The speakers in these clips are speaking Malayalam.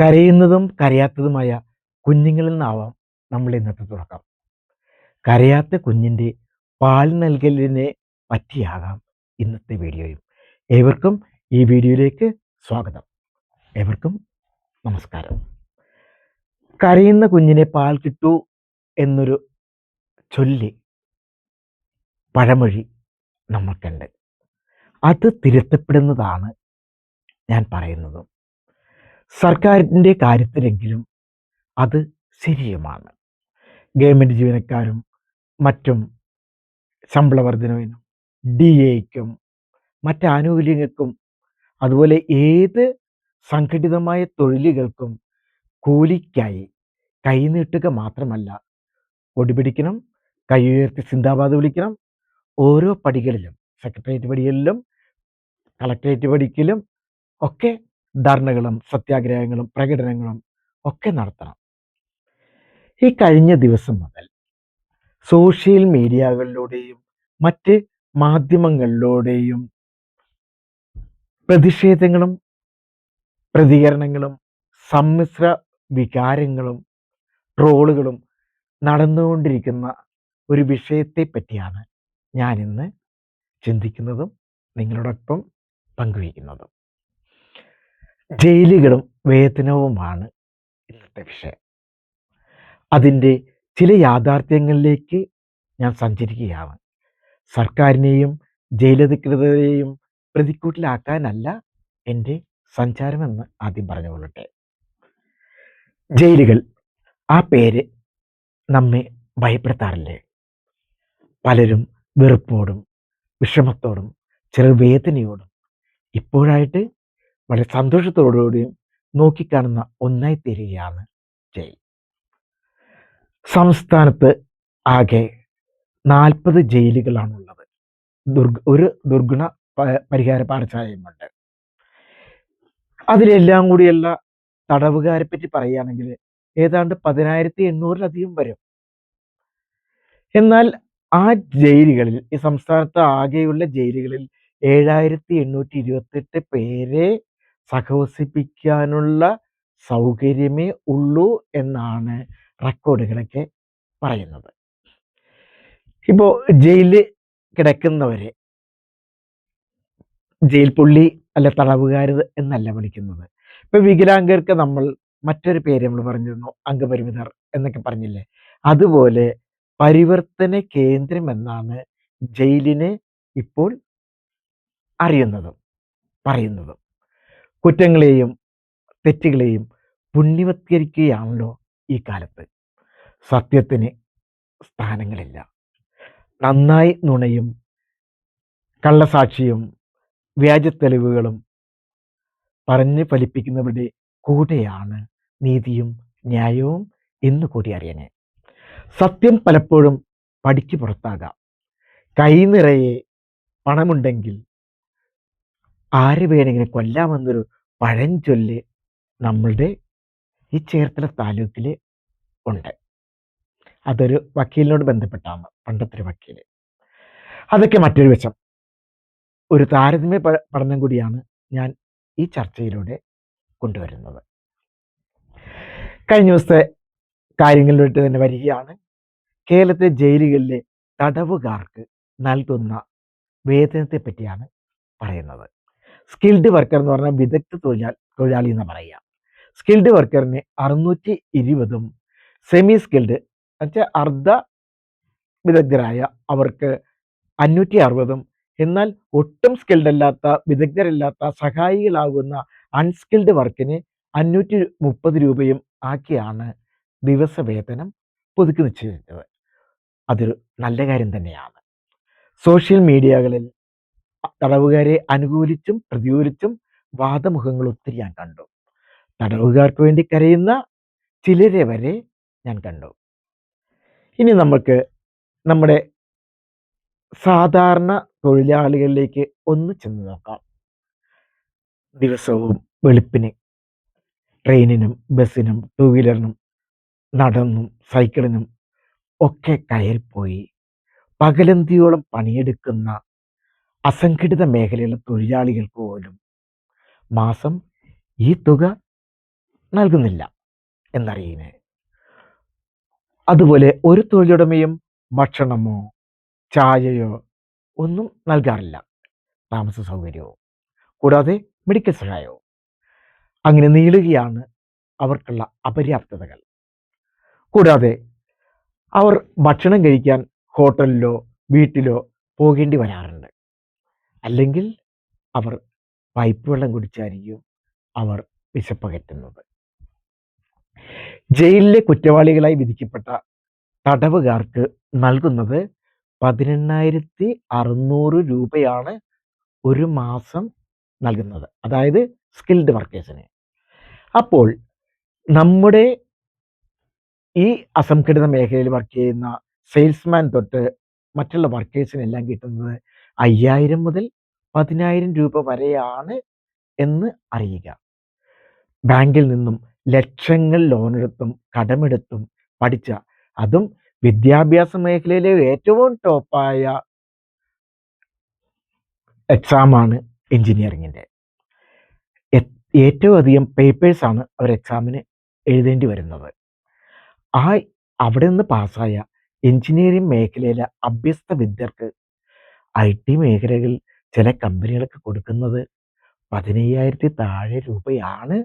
കരയുന്നതും കരയാത്തതുമായ കുഞ്ഞുങ്ങളിൽ നിന്നാവാം നമ്മൾ ഇന്നത്തെ തുടക്കം. കരയാത്ത കുഞ്ഞിന്റെ പാൽ നൽകലിനെ പറ്റിയാകാം ഇന്നത്തെ വീഡിയോയും. ഏവർക്കും ഈ വീഡിയോയിലേക്ക് സ്വാഗതം. ഏവർക്കും നമസ്കാരം. കരയുന്ന കുഞ്ഞിനെ പാൽ കിട്ടൂ എന്നൊരു ചൊല്ലി പഴമൊഴി നമ്മൾക്കുണ്ട്. അത് തിരുത്തപ്പെടുന്നതാണ് ഞാൻ പറയുന്നത്. സർക്കാരിന്റെ കാര്യത്തിലെങ്കിലും അത് ശരിയുമാണ്. ഗവൺമെന്റ് ജീവനക്കാരും മറ്റും ശമ്പള വർധനവിനും ഡി എക്കും മറ്റ് ആനുകൂല്യങ്ങൾക്കും അതുപോലെ ഏത് സംഘടിതമായ തൊഴിലുകൾക്കും കൂലിക്കായി കൈനീട്ടുക മാത്രമല്ല. ഒടിപിടിക്കണം കൈ ഉയർത്തി സിന്ദാബാദ് വിളിക്കണം ഓരോ പടികളിലും സെക്രട്ടേറിയറ്റ് പടികളിലും കളക്ടറേറ്റ് പടിക്കലും ഒക്കെ ധർണകളും സത്യാഗ്രഹങ്ങളും പ്രകടനങ്ങളും ഒക്കെ നടത്തണം. ഈ കഴിഞ്ഞ ദിവസം മുതൽ സോഷ്യൽ മീഡിയകളിലൂടെയും മറ്റ് മാധ്യമങ്ങളിലൂടെയും പ്രതിഷേധങ്ങളും പ്രതികരണങ്ങളും സമ്മിശ്ര വികാരങ്ങളും ട്രോളുകളും നടന്നുകൊണ്ടിരിക്കുന്ന ഒരു വിഷയത്തെ പറ്റിയാണ് ഞാനിന്ന് ചിന്തിക്കുന്നതും നിങ്ങളോടൊപ്പം പങ്കുവയ്ക്കുന്നതും. ജയിലുകളും വേതനവുമാണ് ഇന്നത്തെ വിഷയം. അതിന്റെ ചില യാഥാർത്ഥ്യങ്ങളിലേക്ക് ഞാൻ സഞ്ചരിക്കുകയാണ്. സർക്കാരിനെയും ജയിലധികൃതരെയും പ്രതിക്കൂട്ടിലാക്കാനല്ല എന്റെ സഞ്ചാരമെന്ന് ആദ്യം പറഞ്ഞുകൊള്ളട്ടെ. ജയിലുകൾ ആ പേര് നമ്മെ ഭയപ്പെടുത്താറില്ലേ? പലരും വെറുപ്പോടും വിഷമത്തോടും ചെറു വേദനയോടും ഇപ്പോഴായിട്ട് വളരെ സന്തോഷത്തോടുകൂടിയും നോക്കിക്കാണുന്ന ഒന്നായി തീരുകയാണ് ജയിൽ. സംസ്ഥാനത്ത് ആകെ നാൽപ്പത് ജയിലുകളാണുള്ളത്. ദുർഗ ഒരു ദുർഗുണ പരിഹാര പാഠശാലയുമുണ്ട്. അതിലെല്ലാം കൂടിയുള്ള തടവുകാരെ പറ്റി പറയുകയാണെങ്കിൽ ഏതാണ്ട് പതിനായിരത്തി എണ്ണൂറിലധികം വരും. എന്നാൽ ആ ജയിലുകളിൽ ഈ സംസ്ഥാനത്ത് ആകെയുള്ള ജയിലുകളിൽ ഏഴായിരത്തി എണ്ണൂറ്റി ഇരുപത്തെട്ട് പേരെ സഹവസിപ്പിക്കാനുള്ള സൗകര്യമേ ഉള്ളൂ എന്നാണ് റെക്കോർഡുകളൊക്കെ പറയുന്നത്. ഇപ്പോൾ ജയിലിൽ കിടക്കുന്നവരെ ജയിൽ പുള്ളി അല്ല തടവുകാർ എന്നല്ല വിളിക്കുന്നത്. ഇപ്പൊ വികലാംഗർക്ക് നമ്മൾ മറ്റൊരു പേര് നമ്മൾ പറഞ്ഞിരുന്നു അംഗപരിമിതർ എന്നൊക്കെ പറഞ്ഞില്ലേ? അതുപോലെ പരിവർത്തന കേന്ദ്രം എന്നാണ് ജയിലിനെ ഇപ്പോൾ അറിയുന്നതും പറയുന്നതും. കുറ്റങ്ങളെയും തെറ്റുകളെയും പുണ്യവത്കരിക്കുകയാണല്ലോ ഈ കാലത്ത്. സത്യത്തിന് സ്ഥാനങ്ങളില്ല. നന്നായി നുണയും കള്ളസാക്ഷിയും വ്യാജത്തെളിവുകളും പറഞ്ഞ് ഫലിപ്പിക്കുന്നവരുടെ കൂടെയാണ് നീതിയും ന്യായവും എന്ന് കൂടി അറിയണേ. സത്യം പലപ്പോഴും പടിക്ക് പുറത്താകാം. കൈ നിറയെ പണമുണ്ടെങ്കിൽ ആര് വേണമെങ്കിലും കൊല്ലാമെന്നൊരു പഴഞ്ചൊല്ല് നമ്മളുടെ ഈ ചേർത്തല താലൂക്കിൽ ഉണ്ട്. അതൊരു വക്കീലിനോട് ബന്ധപ്പെട്ടാണ് പണ്ടത്തെ ഒരു വക്കീൽ അതൊക്കെ മറ്റൊരു വശം. ഒരു താരതമ്യ പഠനം കൂടിയാണ് ഞാൻ ഈ ചർച്ചയിലൂടെ കൊണ്ടുവരുന്നത്. കഴിഞ്ഞ ദിവസത്തെ കാര്യങ്ങളിലോട്ട് തന്നെ വരികയാണ്. കേരളത്തിലെ ജയിലുകളിലെ തടവുകാർക്ക് നൽകുന്ന വേതനത്തെ പറ്റിയാണ് പറയുന്നത്. സ്കിൽഡ് വർക്കർ എന്ന് പറഞ്ഞാൽ വിദഗ്ധ തൊഴിലാളി തൊഴിലാളി എന്ന് പറയാം സ്കിൽഡ് വർക്കറിന് അറുന്നൂറ്റി ഇരുപതും സെമി സ്കിൽഡ് എന്നുവെച്ചാൽ അർദ്ധ വിദഗ്ധരായ അവർക്ക് അഞ്ഞൂറ്റി അറുപതും. എന്നാൽ ഒട്ടും സ്കിൽഡ് അല്ലാത്ത വിദഗ്ധരല്ലാത്ത സഹായികളാകുന്ന അൺസ്കിൽഡ് വർക്കിന് അഞ്ഞൂറ്റി മുപ്പത് രൂപയും ആക്കിയാണ് ദിവസവേതനം പുതുക്കി നിശ്ചയിച്ചത്. അതൊരു നല്ല കാര്യം തന്നെയാണ്. സോഷ്യൽ മീഡിയകളിൽ തടവുകാരെ അനുകൂലിച്ചും പ്രതികൂലിച്ചും വാദമുഖങ്ങൾ ഒത്തിരി ഞാൻ കണ്ടു. തടവുകാർക്ക് വേണ്ടി കരയുന്ന ചിലരെ വരെ ഞാൻ കണ്ടു. ഇനി നമുക്ക് നമ്മുടെ സാധാരണ തൊഴിലാളികളിലേക്ക് ഒന്ന് ചെന്ന് നോക്കാം. ദിവസവും വെളുപ്പിന് ട്രെയിനിനും ബസ്സിനും ടൂ വീലറിനും നടന്നും സൈക്കിളിനും ഒക്കെ കയറിപ്പോയി പകലന്തിയോളം പണിയെടുക്കുന്ന അസംഘടിത മേഖലയിലെ തൊഴിലാളികൾക്ക് പോലും മാസം ഈ തുക നൽകുന്നില്ല എന്നറിയുന്നത് അതുപോലെ ഒരു തൊഴിലുടമയും ഭക്ഷണമോ ചായയോ ഒന്നും നൽകാറില്ല. താമസ സൗകര്യവും കൂടാതെ മെഡിക്കൽ സഹായവും അങ്ങനെ നീളുകയാണ് അവർക്കുള്ള അപര്യാപ്തതകൾ. കൂടാതെ അവർ ഭക്ഷണം കഴിക്കാൻ ഹോട്ടലിലോ വീട്ടിലോ പോകേണ്ടി വരാറുണ്ട്. അല്ലെങ്കിൽ അവർ പൈപ്പ് വെള്ളം കുടിച്ചായിരിക്കും അവർ വിശപ്പകറ്റുന്നത്. ജയിലിലെ കുറ്റവാളികളായി വിധിക്കപ്പെട്ട തടവുകാർക്ക് നൽകുന്നത് പതിനെണ്ണായിരത്തി അറുന്നൂറ് രൂപയാണ് ഒരു മാസം നൽകുന്നത്. അതായത് സ്കിൽഡ് വർക്കേഴ്സിന് അപ്പോൾ നമ്മുടെ ഈ അസംഘടിത മേഖലയിൽ വർക്ക് ചെയ്യുന്ന സെയിൽസ്മാൻ തൊട്ട് മറ്റുള്ള വർക്കേഴ്സിനെല്ലാം കിട്ടുന്നത് അയ്യായിരം മുതൽ പതിനായിരം രൂപ വരെയാണ് എന്ന് അറിയുക. ബാങ്കിൽ നിന്നും ലക്ഷങ്ങൾ ലോണെടുത്തും കടമെടുത്തും പഠിച്ച അതും വിദ്യാഭ്യാസ മേഖലയിലെ ഏറ്റവും ടോപ്പായ എക്സാമാണ് എഞ്ചിനീയറിങ്ങിന്റെ ഏറ്റവും അധികം പേപ്പേഴ്സാണ് അവർ എക്സാമിന് എഴുതേണ്ടി വരുന്നത്. ആ അവിടെ നിന്ന് പാസ്സായ എഞ്ചിനീയറിംഗ് മേഖലയിലെ അഭ്യസ്ത വിദ്യർക്ക് ഐ ടി മേഖലകളിൽ ചില കമ്പനികൾക്ക് കൊടുക്കുന്നത് പതിനയ്യായിരത്തി താഴെ രൂപയാണ്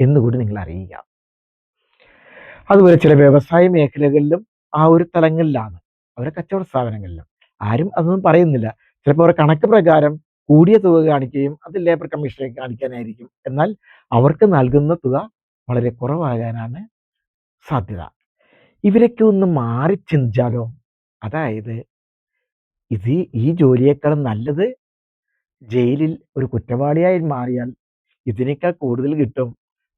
എന്നുകൂടി നിങ്ങൾ അറിയുക. അതുപോലെ ചില വ്യവസായ മേഖലകളിലും ആ ഒരു തലങ്ങളിലാണ് അവരെ കച്ചവട സ്ഥാപനങ്ങളിലും. ആരും അതൊന്നും പറയുന്നില്ല. ചിലപ്പോൾ അവരുടെ കണക്ക് പ്രകാരം കൂടിയ തുക കാണിക്കുകയും അത് ലേബർ കമ്മീഷനെ കാണിക്കാനായിരിക്കും. എന്നാൽ അവർക്ക് നൽകുന്ന തുക വളരെ കുറവാകാനാണ് സാധ്യത. ഇവരൊക്കെ ഒന്ന് മാറി ചിന്തിച്ചാലോ? അതായത് ഇത് ഈ ജോലിയേക്കാളും നല്ലത് ജയിലിൽ ഒരു കുറ്റവാളിയായി മാറിയാൽ ഇതിനേക്കാൾ കൂടുതൽ കിട്ടും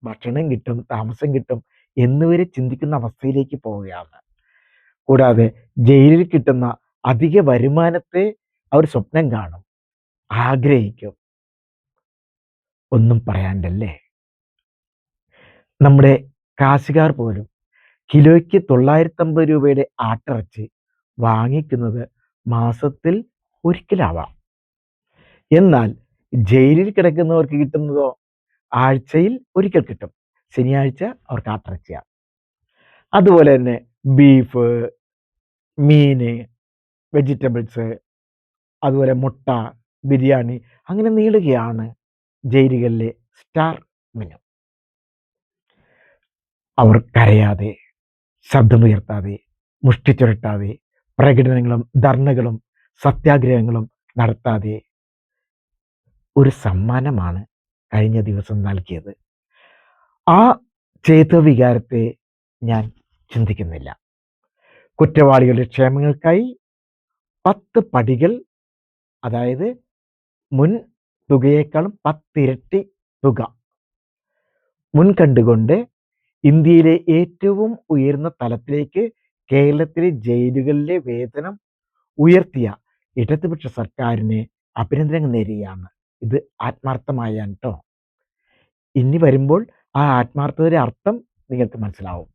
ഭക്ഷണം കിട്ടും താമസം കിട്ടും എന്നിവരെ ചിന്തിക്കുന്ന അവസ്ഥയിലേക്ക് പോവുകയാണ്. കൂടാതെ ജയിലിൽ കിട്ടുന്ന അധിക വരുമാനത്തെ അവർ സ്വപ്നം കാണും ആഗ്രഹിക്കും. ഒന്നും പറയാണ്ടല്ലേ? നമ്മുടെ കാശുകാർ പോലും കിലോയ്ക്ക് തൊള്ളായിരത്തമ്പത് രൂപയുടെ ആട്ടിറച്ചി വാങ്ങിക്കുന്നത് മാസത്തിൽ ഒരിക്കലാവാം. എന്നാൽ ജയിലിൽ കിടക്കുന്നവർക്ക് കിട്ടുന്നതോ ആഴ്ചയിൽ ഒരിക്കൽ കിട്ടും. ശനിയാഴ്ച അവർക്ക് ആട്ടിറച്ചിയാണ് അതുപോലെ തന്നെ ബീഫ് മീന് വെജിറ്റബിൾസ് അതുപോലെ മുട്ട ബിരിയാണി അങ്ങനെ നീളുകയാണ് ജയിലുകളിലെ സ്റ്റാർ മെനു. അവർ കരയാതെ ശബ്ദമുയർത്താതെ മുഷ്ടി ചുരട്ടാതെ പ്രകടനങ്ങളും ധർണകളും സത്യാഗ്രഹങ്ങളും നടത്താതെ ഒരു സമ്മാനമാണ് കഴിഞ്ഞ ദിവസം നൽകിയത്. ആ ചേതവികാരത്തെ ഞാൻ ചിന്തിക്കുന്നില്ല. കുറ്റവാളികളുടെ ക്ഷേമങ്ങൾക്കായി പത്ത് പടികൾ അതായത് മുൻ തുകയേക്കാളും പത്തിരട്ടി തുക മുൻകണ്ടുകൊണ്ട് ഇന്ത്യയിലെ ഏറ്റവും ഉയർന്ന തലത്തിലേക്ക് കേരളത്തിലെ ജയിലുകളിലെ വേതനം ഉയർത്തിയ ഇടതുപക്ഷ സർക്കാരിനെ അഭിനന്ദനങ്ങൾ നേരുകയാണ്. ഇത് ആത്മാർത്ഥമായാണ് കേട്ടോ ഇനി വരുമ്പോൾ ആ ആത്മാർത്ഥതയുടെ അർത്ഥം നിങ്ങൾക്ക് മനസ്സിലാവും.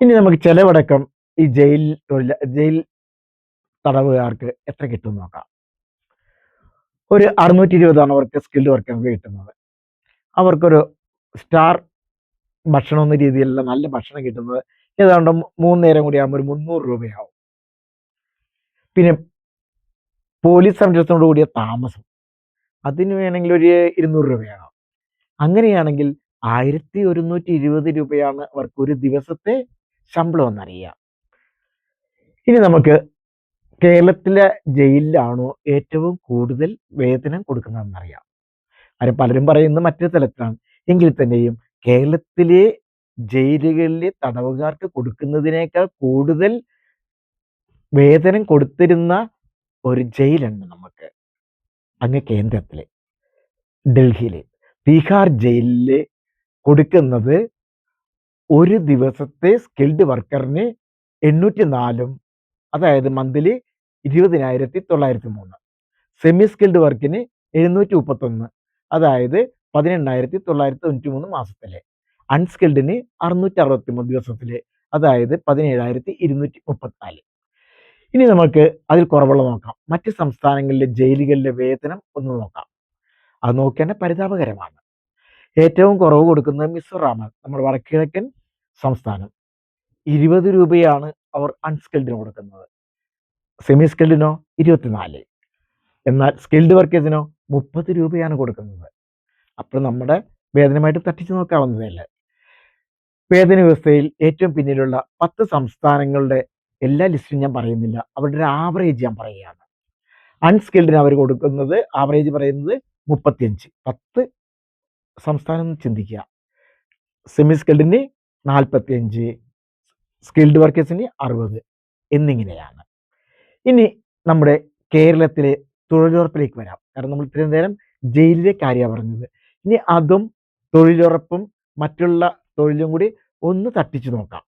ഇനി നമുക്ക് ചെലവടക്കം ഈ ജയിൽ തൊഴിൽ ജയിൽ തടവുകാർക്ക് എത്ര കിട്ടും നോക്കാം. ഒരു അറുന്നൂറ്റി ഇരുപതാണ് അവർക്ക് സ്കിൽഡ് വർക്കർക്ക് കിട്ടുന്നത്. അവർക്കൊരു സ്റ്റാർ ഭക്ഷണം എന്ന രീതിയിലുള്ള നല്ല ഭക്ഷണം കിട്ടുന്നത് ഏതാണ്ട് മൂന്ന് നേരം കൂടി ആകുമ്പോൾ ഒരു മുന്നൂറ് രൂപയാവും. പിന്നെ പോലീസ് സംരക്ഷണത്തോടു കൂടിയ താമസം. അതിന് വേണമെങ്കിൽ ഒരു ഇരുന്നൂറ് രൂപയാകാം. അങ്ങനെയാണെങ്കിൽ ആയിരത്തി ഒരുന്നൂറ്റി ഇരുപത് രൂപയാണ് അവർക്ക് ഒരു ദിവസത്തെ ശമ്പളം എന്നറിയാം. ഇനി നമുക്ക് കേരളത്തിലെ ജയിലിലാണോ ഏറ്റവും കൂടുതൽ വേതനം കൊടുക്കുന്നതെന്നറിയാം. അത് പലരും പറയുന്നത് മറ്റൊരു തലത്തിലാണ്. എങ്കിൽ തന്നെയും കേരളത്തിലെ ജയിലുകളിലെ തടവുകാർക്ക് കൊടുക്കുന്നതിനേക്കാൾ കൂടുതൽ വേതനം കൊടുത്തിരുന്ന ഒരു ജയിലുണ്ട് നമുക്ക് അങ്ങ് കേന്ദ്രത്തിലെ. ഡൽഹിയിലെ. ബീഹാർ ജയിലിൽ കൊടുക്കുന്നത് ഒരു ദിവസത്തെ സ്കിൽഡ് വർക്കറിന് എണ്ണൂറ്റി നാലും അതായത് മന്ത്ലി ഇരുപതിനായിരത്തി തൊള്ളായിരത്തി മൂന്ന് സെമി സ്കിൽഡ് വർക്കിന് എഴുന്നൂറ്റി മുപ്പത്തൊന്ന് അതായത് പതിനെണ്ണായിരത്തി തൊള്ളായിരത്തി തൊണ്ണൂറ്റി മൂന്ന് മാസത്തിലെ. അൺസ്കിൽഡിന് അറുന്നൂറ്റി അറുപത്തി മൂന്ന് ദിവസത്തിലെ അതായത് പതിനേഴായിരത്തി ഇരുന്നൂറ്റി മുപ്പത്തിനാല് ഇനി നമുക്ക് അതിൽ കുറവുള്ള നോക്കാം. മറ്റ് സംസ്ഥാനങ്ങളിലെ ജയിലുകളിലെ വേതനം ഒന്ന് നോക്കാം. അത് നോക്കേണ്ട പരിതാപകരമാണ്. ഏറ്റവും കുറവ് കൊടുക്കുന്നത് മിസോറാമാണ്. നമ്മുടെ വടക്കിഴക്കൻ സംസ്ഥാനം. ഇരുപത് രൂപയാണ് അവർ അൺസ്കിൽഡിന് കൊടുക്കുന്നത്. സെമി സ്കിൽഡിനോ ഇരുപത്തിനാല്. എന്നാൽ സ്കിൽഡ് വർക്കേഴ്സിനോ മുപ്പത് രൂപയാണ് കൊടുക്കുന്നത്. അപ്പോൾ നമ്മുടെ വേതനമായിട്ട് തട്ടിച്ചു നോക്കാവുന്നതല്ലേ. വേതന വ്യവസ്ഥയിൽ ഏറ്റവും പിന്നിലുള്ള പത്ത് സംസ്ഥാനങ്ങളുടെ എല്ലാ ലിസ്റ്റും ഞാൻ പറയുന്നില്ല. അവരുടെ ഒരു ആവറേജ് ഞാൻ പറയുകയാണ്. അൺസ്കിൽഡിന് അവർ കൊടുക്കുന്നത് ആവറേജ് പറയുന്നത് മുപ്പത്തിയഞ്ച്. പത്ത് സംസ്ഥാനം ചിന്തിക്കുക. സെമി സ്കിൽഡിന് നാൽപ്പത്തിയഞ്ച് സ്കിൽഡ് വർക്കേഴ്സിന് അറുപത് എന്നിങ്ങനെയാണ്. ഇനി നമ്മുടെ കേരളത്തിലെ തൊഴിലുറപ്പിലേക്ക് വരാം. കാരണം നമ്മൾ ഇത്രയും നേരം ജയിലിലെ കാര്യമാണ് പറഞ്ഞത്. ഇനി അതും തൊഴിലുറപ്പും മറ്റുള്ള തൊഴിലും കൂടി ഒന്ന് തട്ടിച്ചു നോക്കാം.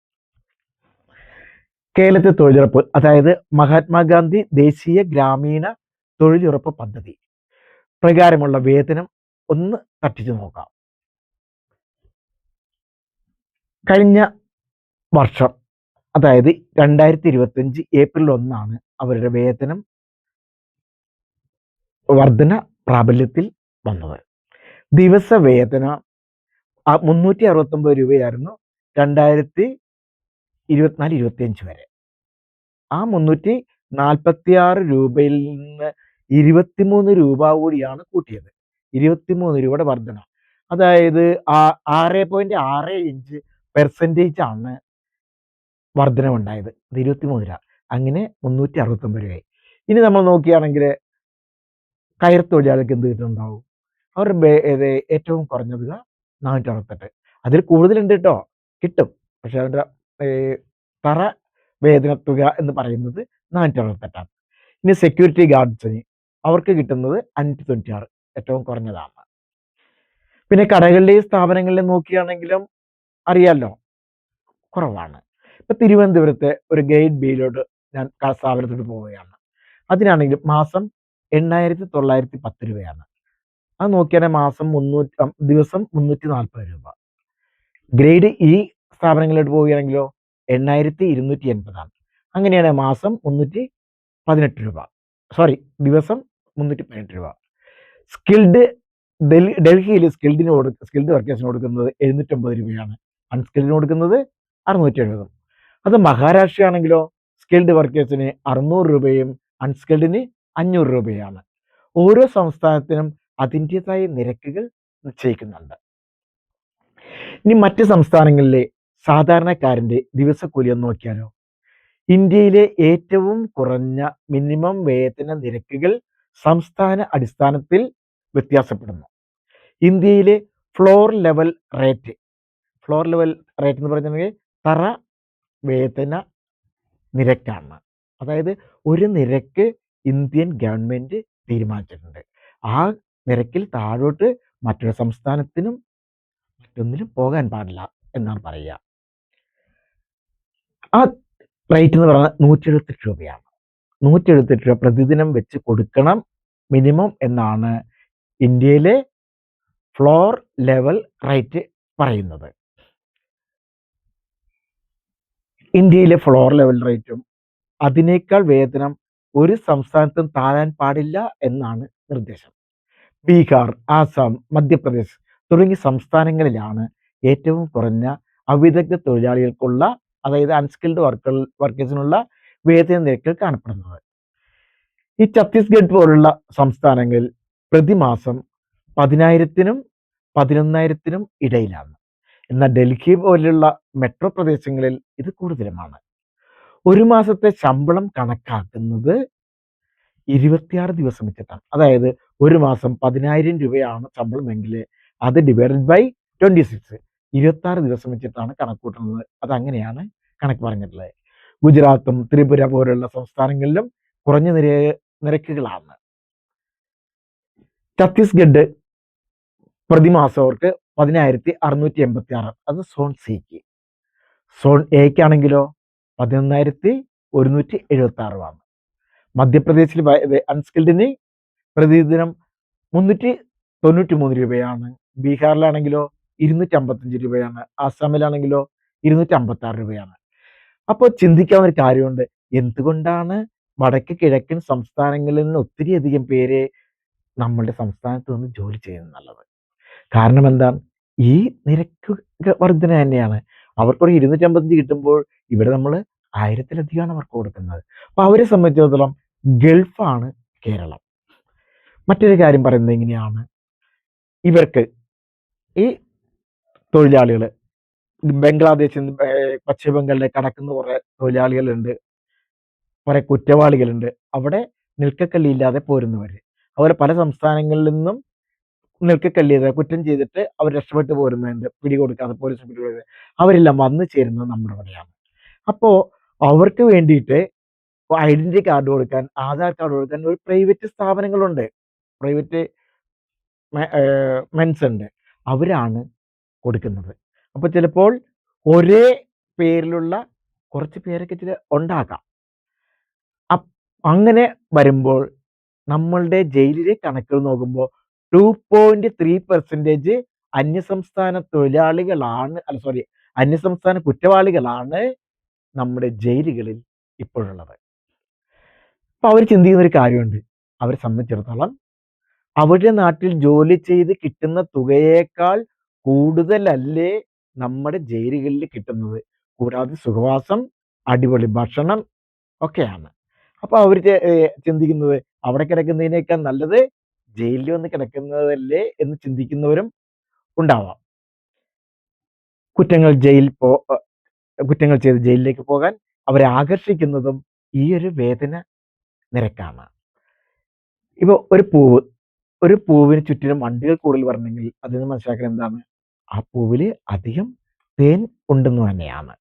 കേരളത്തെ തൊഴിലുറപ്പ് അതായത് മഹാത്മാഗാന്ധി ദേശീയ ഗ്രാമീണ തൊഴിലുറപ്പ് പദ്ധതി. പ്രകാരമുള്ള വേതനം ഒന്ന് തട്ടിച്ചു നോക്കാം. കഴിഞ്ഞ വർഷം അതായത് രണ്ടായിരത്തി ഇരുപത്തഞ്ച് ഏപ്രിൽ ഒന്നാണ് അവരുടെ വേതനം വർധന പ്രാബല്യത്തിൽ വന്നത്. ദിവസ വേതന മുന്നൂറ്റി അറുപത്തൊമ്പത് രൂപയായിരുന്നു രണ്ടായിരത്തി ഇരുപത്തിനാല് ഇരുപത്തിയഞ്ച് വരെ. ആ മുന്നൂറ്റി നാൽപ്പത്തി ആറ് രൂപയിൽ നിന്ന് ഇരുപത്തിമൂന്ന് രൂപ കൂടിയാണ് കൂട്ടിയത്. ഇരുപത്തിമൂന്ന് രൂപയുടെ വർധന. അതായത് ആ ആറ് പോയിന്റ് ആറ് ഇഞ്ച് പെർസെന്റേജ് ആണ് വർധനമുണ്ടായത് അത് ഇരുപത്തിമൂന്ന് രൂപ. അങ്ങനെ മുന്നൂറ്റി അറുപത്തൊമ്പത് രൂപയായി. ഇനി നമ്മൾ നോക്കുകയാണെങ്കിൽ കയർ തൊഴിലാളികൾക്ക് എന്ത് കിട്ടുന്നുണ്ടാവും? അവരുടെ ഏറ്റവും കുറഞ്ഞ തുക നാനൂറ്റി അറുപത്തെട്ട് അതിൽ കൂടുതലുണ്ട് കേട്ടോ കിട്ടും. പക്ഷെ അവരുടെ തറ വേതന തുക എന്ന് പറയുന്നത് നാനൂറ്റി അറുപത്തെട്ടാണ് ഇനി സെക്യൂരിറ്റി ഗാർഡ്സിന് അവർക്ക് കിട്ടുന്നത് അഞ്ഞൂറ്റി തൊണ്ണൂറ്റി ആറ് ഏറ്റവും കുറഞ്ഞതാണ്. പിന്നെ കടകളിലെയും സ്ഥാപനങ്ങളിലെയും നോക്കുകയാണെങ്കിലും അറിയാലോ കുറവാണ്. ഇപ്പൊ തിരുവനന്തപുരത്തെ ഒരു ഗൈഡ് ബിയിലോട്ട് ഞാൻ സ്ഥാപനത്തിലോട്ട് പോവുകയാണ്. അതിനാണെങ്കിൽ മാസം എണ്ണായിരത്തി തൊള്ളായിരത്തി പത്ത് രൂപയാണ്. അത് നോക്കിയാണെങ്കിൽ മാസം മുന്നൂറ്റി ദിവസം മുന്നൂറ്റി നാൽപ്പത് രൂപ. ഗ്രേഡ് ഇ സ്ഥാപനങ്ങളിലോട്ട് പോവുകയാണെങ്കിലോ എണ്ണായിരത്തി ഇരുന്നൂറ്റി എൺപതാണ് അങ്ങനെയാണ് മാസം മുന്നൂറ്റി പതിനെട്ട് രൂപ. സോറി ദിവസം മുന്നൂറ്റി പതിനെട്ട് രൂപ. സ്കിൽഡ് ഡൽഹി ഡൽഹിയിൽ സ്കിൽഡിന് കൊടുക്കുക സ്കിൽഡ് വർക്കേഴ്സിന് കൊടുക്കുന്നത് എഴുന്നൂറ്റമ്പത് രൂപയാണ്. അൺസ്കിൽഡിന് കൊടുക്കുന്നത് അറുന്നൂറ്റി എഴുപതും അത് മഹാരാഷ്ട്രയാണെങ്കിലോ സ്കിൽഡ് വർക്കേഴ്സിന് അറുന്നൂറ് രൂപയും അൺസ്കിൽഡിന് അഞ്ഞൂറ് രൂപയാണ്. ഓരോ സംസ്ഥാനത്തിനും അതിന്റെതായ നിരക്കുകൾ നിശ്ചയിക്കുന്നുണ്ട്. ഇനി മറ്റ് സംസ്ഥാനങ്ങളിലെ സാധാരണക്കാരന്റെ ദിവസക്കൂലി ഒന്ന് നോക്കിയാലോ? ഇന്ത്യയിലെ ഏറ്റവും കുറഞ്ഞ മിനിമം വേതന നിരക്കുകൾ സംസ്ഥാന അടിസ്ഥാനത്തിൽ വ്യത്യാസപ്പെടുന്നു. ഇന്ത്യയിലെ floor level rate floor level rate എന്ന് പറഞ്ഞിട്ടുണ്ടെങ്കിൽ തറ വേതന നിരക്കാണ്. അതായത് ഒരു നിരക്ക് ഇന്ത്യൻ ഗവൺമെന്റ് തീരുമാനിച്ചിട്ടുണ്ട്. ആ നിരക്കിൽ താഴോട്ട് മറ്റൊരു സംസ്ഥാനത്തിനും മറ്റൊന്നിലും പോകാൻ പാടില്ല എന്നാണ് പറയുക. ആ റേറ്റ് എന്ന് പറഞ്ഞാൽ നൂറ്റി എഴുപത്തെട്ട് രൂപയാണ്. നൂറ്റി എഴുപത്തെട്ട് രൂപ പ്രതിദിനം വെച്ച് കൊടുക്കണം മിനിമം എന്നാണ് ഇന്ത്യയിലെ ഫ്ലോർ ലെവൽ റേറ്റ് പറയുന്നത്. ഇന്ത്യയിലെ ഫ്ലോർ ലെവൽ റേറ്റും അതിനേക്കാൾ വേതനം ഒരു സംസ്ഥാനത്തും താഴാൻ പാടില്ല എന്നാണ് നിർദ്ദേശം. ബീഹാർ ആസാം മധ്യപ്രദേശ് തുടങ്ങിയ സംസ്ഥാനങ്ങളിലാണ് ഏറ്റവും കുറഞ്ഞ അവിദഗ്ധ തൊഴിലാളികൾക്കുള്ള അതായത് അൺസ്കിൽഡ് വർക്കർ വർക്കേഴ്സിനുള്ള വേതന നിരക്കൾ കാണപ്പെടുന്നത്. ഈ ഛത്തീസ്ഗഡ് പോലുള്ള സംസ്ഥാനങ്ങളിൽ പ്രതിമാസം പതിനായിരത്തിനും പതിനൊന്നായിരത്തിനും ഇടയിലാണ്. എന്നാൽ ഡൽഹി പോലുള്ള മെട്രോ പ്രദേശങ്ങളിൽ ഇത് കൂടുതലുമാണ്. ഒരു മാസത്തെ ശമ്പളം കണക്കാക്കുന്നത് ഇരുപത്തിയാറ് ദിവസം വെച്ചിട്ടാണ്. അതായത് ഒരു മാസം പതിനായിരം രൂപയാണ് ശമ്പളമെങ്കിൽ അത് ഡിവൈഡഡ് ബൈ ട്വന്റി സിക്സ് ഇരുപത്തി ആറ് ദിവസം വെച്ചിട്ടാണ് കണക്ക് കൂട്ടുന്നത് അതങ്ങനെയാണ് കണക്ക് പറഞ്ഞിട്ടുള്ളത്. ഗുജറാത്തും ത്രിപുര പോലുള്ള സംസ്ഥാനങ്ങളിലും കുറഞ്ഞ നിര നിരക്കുകളാണ്. ഛത്തീസ്ഗഡ് പ്രതിമാസം അവർക്ക് പതിനായിരത്തി അറുന്നൂറ്റി എൺപത്തി ആറ് അത് സോൺ സിക്ക് സോൺ എക്കാണെങ്കിലോ പതിനൊന്നായിരത്തി ഒരുന്നൂറ്റി എഴുപത്തി ആറുമാണ് മധ്യപ്രദേശിൽ അൺസ്കിൽഡിന് പ്രതിദിനം മുന്നൂറ്റി തൊണ്ണൂറ്റി മൂന്ന് രൂപയാണ് ബീഹാറിലാണെങ്കിലോ ഇരുന്നൂറ്റി അമ്പത്തഞ്ച് രൂപയാണ് ആസാമിലാണെങ്കിലോ ഇരുന്നൂറ്റി അമ്പത്തി ആറ് രൂപയാണ് അപ്പോൾ ചിന്തിക്കാവുന്ന ഒരു കാര്യമുണ്ട് എന്തുകൊണ്ടാണ് വടക്ക് കിഴക്കൻ സംസ്ഥാനങ്ങളിൽ നിന്ന് ഒത്തിരി അധികം പേര് നമ്മളുടെ സംസ്ഥാനത്ത് നിന്ന് ജോലി ചെയ്യുന്നത് നല്ലത് കാരണം എന്താണ് ഈ നിരക്ക് വർധന തന്നെയാണ്. അവർക്കൊരു 255 കിട്ടുമ്പോൾ ഇവിടെ നമ്മൾ ആയിരത്തിലധികമാണ് അവർക്ക് കൊടുക്കുന്നത്. അപ്പൊ അവരെ സംബന്ധിച്ചിടത്തോളം ഗൾഫാണ് കേരളം. മറ്റൊരു കാര്യം പറയുന്നത് എങ്ങനെയാണ് ഇവർക്ക് ഈ തൊഴിലാളികൾ ബംഗ്ലാദേശിൽ നിന്ന് പശ്ചിമബംഗാളിലെ കടക്കുന്ന കുറേ തൊഴിലാളികളുണ്ട്. കുറേ കുറ്റവാളികളുണ്ട്. അവിടെ നിൽക്കക്കല്ലില്ലാതെ പോരുന്നവർ അവരെ പല സംസ്ഥാനങ്ങളിൽ നിന്നും നിൽക്കക്കള്ളിയത് കുറ്റം ചെയ്തിട്ട് അവർ രക്ഷപ്പെട്ടു പോരുന്നുണ്ട്. പിടികൊടുക്കാതെ പോലീസ് പിടികൊടുക്കാതെ. അവരെല്ലാം വന്നു ചേരുന്നത് നമ്മുടെ ഇവിടെയാണ്. അപ്പോ അവർക്ക് വേണ്ടിയിട്ട് ഐഡന്റിറ്റി കാർഡ് കൊടുക്കാൻ, ആധാർ കാർഡ് കൊടുക്കാൻ ഒരു പ്രൈവറ്റ് സ്ഥാപനങ്ങളുണ്ട്. പ്രൈവറ്റ് മെൻസ് ഉണ്ട്. അവരാണ് കൊടുക്കുന്നത്. അപ്പോൾ ചിലപ്പോൾ ഒരേ പേരിലുള്ള കുറച്ച് പേരൊക്കെ ചില ഉണ്ടാക്കാം അങ്ങനെ വരുമ്പോൾ നമ്മളുടെ ജയിലിലെ കണക്കുകൾ നോക്കുമ്പോൾ 2.3% അന്യസംസ്ഥാന തൊഴിലാളികളാണ് അല്ല സോറി അന്യസംസ്ഥാന കുറ്റവാളികളാണ് നമ്മുടെ ജയിലുകളിൽ ഇപ്പോഴുള്ളത്. അപ്പൊ അവർ ചിന്തിക്കുന്ന ഒരു കാര്യമുണ്ട്. അവരെ സംബന്ധിച്ചിടത്തോളം അവരുടെ നാട്ടിൽ ജോലി ചെയ്ത് കിട്ടുന്ന തുകയേക്കാൾ കൂടുതലല്ലേ നമ്മുടെ ജയിലുകളിൽ കിട്ടുന്നത്. കൂടാതെ സുഖവാസം, അടിപൊളി ഭക്ഷണം ഒക്കെയാണ്. അപ്പൊ അവർ ചെ ചിന്തിക്കുന്നത് അവിടെ കിടക്കുന്നതിനേക്കാൾ നല്ലത് ജയിലിൽ വന്ന് കിടക്കുന്നതല്ലേ എന്ന് ചിന്തിക്കുന്നവരും ഉണ്ടാവാം. കുറ്റങ്ങൾ ജയിൽ പോ കുറ്റങ്ങൾ ചെയ്ത് ജയിലിലേക്ക് പോകാൻ അവരെ ആകർഷിക്കുന്നതും ഈ ഒരു വേദന നിരക്കാണ്. ഇപ്പൊ ഒരു പൂവ്, ഒരു പൂവിന് ചുറ്റിനും വണ്ടികൾ കൂടുതൽ വരണമെങ്കിൽ അതിൽ നിന്ന് മനസ്സിലാക്കാൻ എന്താണ്? ആ പൂവിൽ അധികം തേൻ ഉണ്ടെന്ന് തന്നെയാണ്.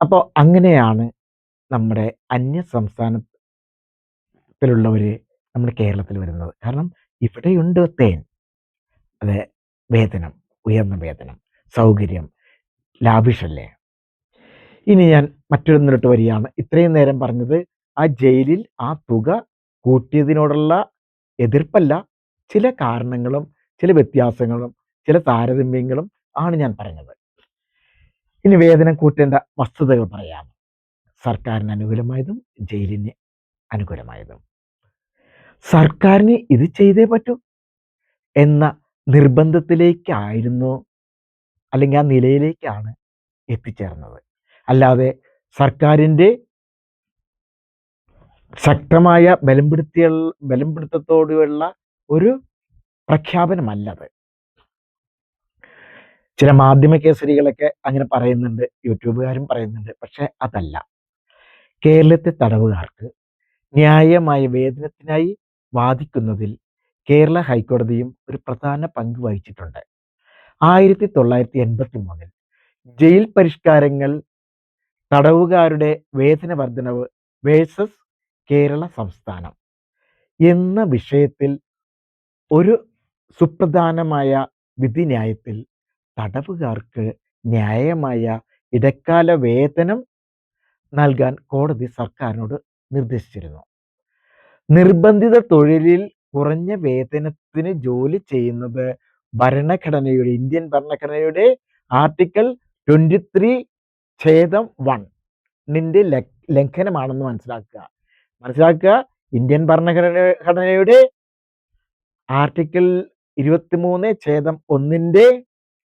അപ്പോൾ അങ്ങനെയാണ് നമ്മുടെ അന്യ സംസ്ഥാനത്തിലുള്ളവർ നമ്മുടെ കേരളത്തിൽ വരുന്നത്. കാരണം ഇവിടെയുണ്ട് തേൻ. അത് വേതനം, ഉയർന്ന വേതനം, സൗകര്യം, ലാഭിഷല്ലേ ഇനി ഞാൻ മറ്റൊന്നിലോട്ട് വരികയാണ്. ഇത്രയും നേരം പറഞ്ഞത് ആ ജയിലിൽ ആ തുക കൂട്ടിയതിനോടുള്ള എതിർപ്പല്ല. ചില കാരണങ്ങളും, ചില വ്യത്യാസങ്ങളും, ചില താരതമ്യങ്ങളും ആണ് ഞാൻ പറഞ്ഞത്. ഇനി വേതനം കൂട്ടേണ്ട വസ്തുതകൾ പറയാം. സർക്കാരിന് അനുകൂലമായതും, ജയിലിന് അനുകൂലമായതും. സർക്കാരിന് ഇത് ചെയ്തേ പറ്റൂ എന്ന നിർബന്ധത്തിലേക്കായിരുന്നു അല്ലെങ്കിൽ ആ നിലയിലേക്കാണ് എത്തിച്ചേർന്നത്. അല്ലാതെ സർക്കാരിന്റെ ശക്തമായ ബലംപിടുത്തിയ ബലംപിടുത്തത്തോടുള്ള ഒരു പ്രഖ്യാപനമല്ലത്. ചില മാധ്യമ കേസരികളൊക്കെ അങ്ങനെ പറയുന്നുണ്ട്. യൂട്യൂബുകാരും പറയുന്നുണ്ട്. പക്ഷെ അതല്ല. കേരളത്തെ തടവുകാർക്ക് ന്യായമായ വേതനത്തിനായി വാദിക്കുന്നതിൽ കേരള ഹൈക്കോടതിയും ഒരു പ്രധാന പങ്ക് വഹിച്ചിട്ടുണ്ട്. 1983ൽ ജയിൽ പരിഷ്കാരങ്ങൾ, തടവുകാരുടെ വേതന വർധനവ് വേഴ്സസ് കേരള സംസ്ഥാനം എന്ന വിഷയത്തിൽ ഒരു സുപ്രധാനമായ വിധിന്യായത്തിൽ തടവുകാർക്ക് ന്യായമായ ഇടക്കാല വേതനം നൽകാൻ കോടതി സർക്കാരിനോട് നിർദ്ദേശിച്ചിരുന്നു. നിർബന്ധിത തൊഴിലിൽ കുറഞ്ഞ വേതനത്തിന് ജോലി ചെയ്യുന്നത് ഭരണഘടനയുടെ ഇന്ത്യൻ ഭരണഘടനയുടെ ആർട്ടിക്കിൾ 23/1 ന്റെ നിന്റെ ലംഘനമാണെന്ന് മനസ്സിലാക്കുക. മനസ്സിലാക്കുക ഇന്ത്യൻ ഭരണഘടന ഘടനയുടെ ആർട്ടിക്കിൾ 23/1ന്റെ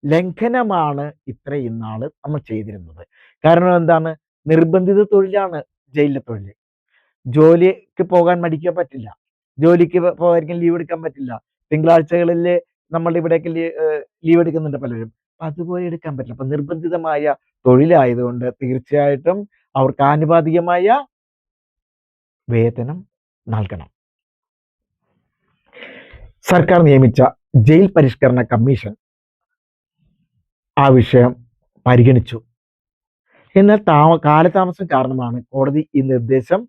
ലംഘനമാണ് ഇത്രയും നാൾ നമ്മൾ ചെയ്തിരുന്നത്. കാരണം എന്താണ്? നിർബന്ധിത തൊഴിലാണ് ജയിലിലെ തൊഴിൽ ജോലിക്ക് പോകാൻ മടിക്കാൻ പറ്റില്ല. ജോലിക്ക് പോകാൻ ലീവ് എടുക്കാൻ പറ്റില്ല. തിങ്കളാഴ്ചകളിൽ നമ്മളുടെ ഇവിടേക്ക് ലീവ് എടുക്കുന്നുണ്ട് പലരും. അപ്പം അതുപോലെ എടുക്കാൻ പറ്റില്ല. അപ്പൊ നിർബന്ധിതമായ തൊഴിലായതുകൊണ്ട് തീർച്ചയായിട്ടും അവർക്ക് ആനുപാതികമായ വേതനം നൽകണം. സർക്കാർ നിയമിച്ച ജയിൽ പരിഷ്കരണ കമ്മീഷൻ ആ വിഷയം പരിഗണിച്ചു. എന്നാൽ താമ കാലതാമസം കാരണമാണ് കോടതി ഈ നിർദ്ദേശം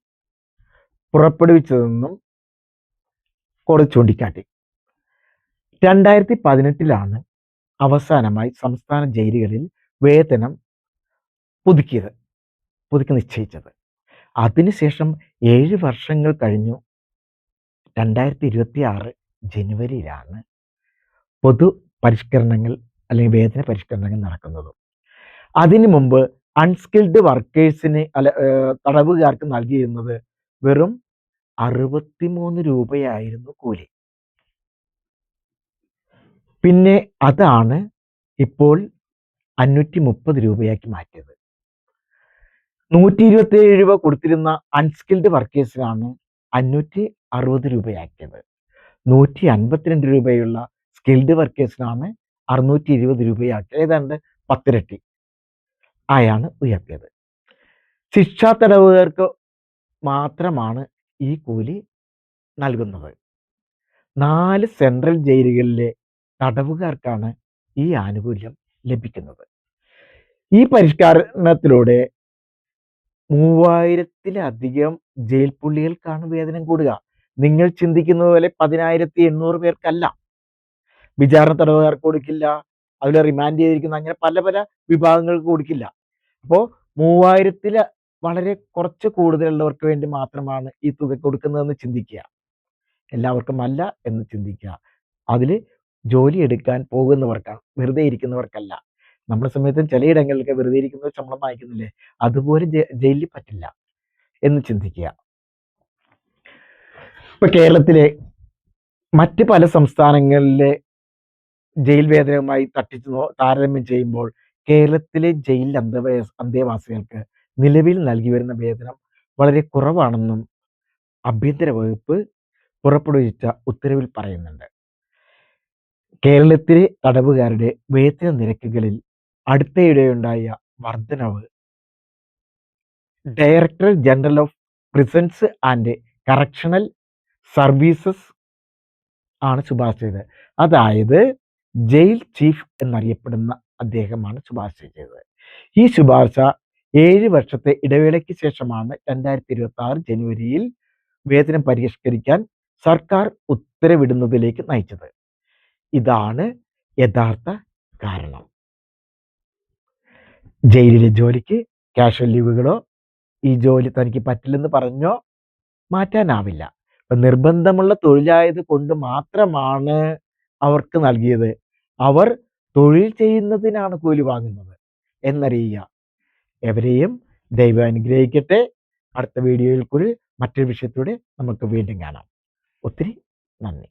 പുറപ്പെടുവിച്ചതെന്നും കോടതി ചൂണ്ടിക്കാട്ടി. 2018ലാണ് അവസാനമായി സംസ്ഥാന ജയിലുകളിൽ വേതനം പുതുക്കിയത്. പുതുക്കി നിശ്ചയിച്ചത്. അതിനുശേഷം ഏഴ് വർഷങ്ങൾ കഴിഞ്ഞു 2026 ജനുവരിയിലാണ് പൊതു പരിഷ്കരണങ്ങൾ അല്ലെങ്കിൽ വേതന പരിഷ്കരണങ്ങൾ നടക്കുന്നത്. അതിനു മുമ്പ് അൺസ്കിൽഡ് വർക്കേഴ്സിന് അല്ല തടവുകാർക്ക് നൽകിയിരുന്നത് വെറും 63 രൂപയായിരുന്നു കൂലി. പിന്നെ അതാണ് ഇപ്പോൾ അഞ്ഞൂറ്റി മുപ്പത് രൂപയാക്കി മാറ്റിയത് നൂറ്റി ഇരുപത്തി ഏഴ് രൂപ കൊടുത്തിരുന്ന അൺസ്കിൽഡ് വർക്കേഴ്സിനാണ് അഞ്ഞൂറ്റി അറുപത് രൂപയാക്കിയത്. നൂറ്റി അൻപത്തിരണ്ട് രൂപയുള്ള സ്കിൽഡ് വർക്കേഴ്സിനാണ് അറുന്നൂറ്റി ഇരുപത് രൂപയാക്കിയത് ഏതാണ്ട് പത്തിരട്ടി ആയാണ് ഉയർത്തിയത്. ശിക്ഷാ തടവുകാർക്ക് മാത്രമാണ് ഈ കൂലി നൽകുന്നത്. നാല് സെൻട്രൽ ജയിലുകളിലെ തടവുകാർക്കാണ് ഈ ആനുകൂല്യം ലഭിക്കുന്നത്. ഈ പരിഷ്കരണത്തിലൂടെ മൂവായിരത്തിലധികം ജയിൽ പുള്ളികൾക്കാണ് വേതനം കൂടുക. നിങ്ങൾ ചിന്തിക്കുന്നത് പോലെ പതിനായിരത്തി എണ്ണൂറ് പേർക്കല്ല. വിചാരണ തടവുകാർക്ക് കൊടുക്കില്ല. അതിൽ റിമാൻഡ് ചെയ്തിരിക്കുന്ന അങ്ങനെ പല പല വിഭാഗങ്ങൾക്ക് കൊടുക്കില്ല. അപ്പോൾ മൂവായിരത്തിൽ വളരെ കുറച്ച് കൂടുതലുള്ളവർക്ക് വേണ്ടി മാത്രമാണ് ഈ തുക കൊടുക്കുന്നതെന്ന് ചിന്തിക്കുക. എല്ലാവർക്കും അല്ല എന്ന് ചിന്തിക്കുക. അതിൽ ജോലി എടുക്കാൻ പോകുന്നവർക്കാണ്. വെറുതെ ഇരിക്കുന്നവർക്കല്ല. നമ്മുടെ സമയത്തും ചിലയിടങ്ങളിലൊക്കെ വെറുതെ ഇരിക്കുന്നവർ ശമ്പളം വാങ്ങിക്കുന്നില്ലേ? അതുപോലെ ജയിലിൽ പറ്റില്ല എന്ന് ചിന്തിക്കുക. ഇപ്പൊ കേരളത്തിലെ മറ്റ് പല സംസ്ഥാനങ്ങളിലെ ജയിൽ വേതനവുമായി തട്ടിച്ചു താരതമ്യം ചെയ്യുമ്പോൾ കേരളത്തിലെ ജയിൽ അന്തേവാ അന്തേവാസികൾക്ക് നിലവിൽ നൽകി വരുന്ന വേതനം വളരെ കുറവാണെന്നും ആഭ്യന്തര വകുപ്പ് പുറപ്പെടുവിച്ച ഉത്തരവിൽ പറയുന്നുണ്ട്. കേരളത്തിലെ തടവുകാരുടെ വേതന നിരക്കുകളിൽ അടുത്തയിടെയുണ്ടായ വർധനവ് director general of prisons and correctional services ആണ് ശുപാർശ ചെയ്തത്. അതായത് ജയിൽ ചീഫ് എന്നറിയപ്പെടുന്ന അദ്ദേഹമാണ് ശുപാർശ ചെയ്തത്. ഈ ശുപാർശ ഏഴ് വർഷത്തെ ഇടവേളയ്ക്ക് ശേഷമാണ് രണ്ടായിരത്തി ഇരുപത്തി ആറ് ജനുവരിയിൽ വേതനം പരിഷ്കരിക്കാൻ സർക്കാർ ഉത്തരവിടുന്നതിലേക്ക് നയിച്ചത്. ഇതാണ് യഥാർത്ഥ കാരണം. ജയിലിലെ ജോലിക്ക് കാഷ്വൽ ലീവുകളോ ഈ ജോലി തനിക്ക് പറ്റില്ലെന്ന് പറഞ്ഞോ മാറ്റാനാവില്ല. അപ്പം നിർബന്ധമുള്ള തൊഴിലായത് കൊണ്ട് മാത്രമാണ് അവർക്ക് നൽകിയത്. അവർ തൊഴിൽ ചെയ്യുന്നതിനാണ് കൂലി വാങ്ങുന്നത് എന്നറിയുക. എവരെയും ദൈവം അനുഗ്രഹിക്കട്ടെ. അടുത്ത വീഡിയോയിൽ കൂടി മറ്റൊരു വിഷയത്തിലൂടെ നമുക്ക് വീണ്ടും കാണാം. ഒത്തിരി നന്ദി.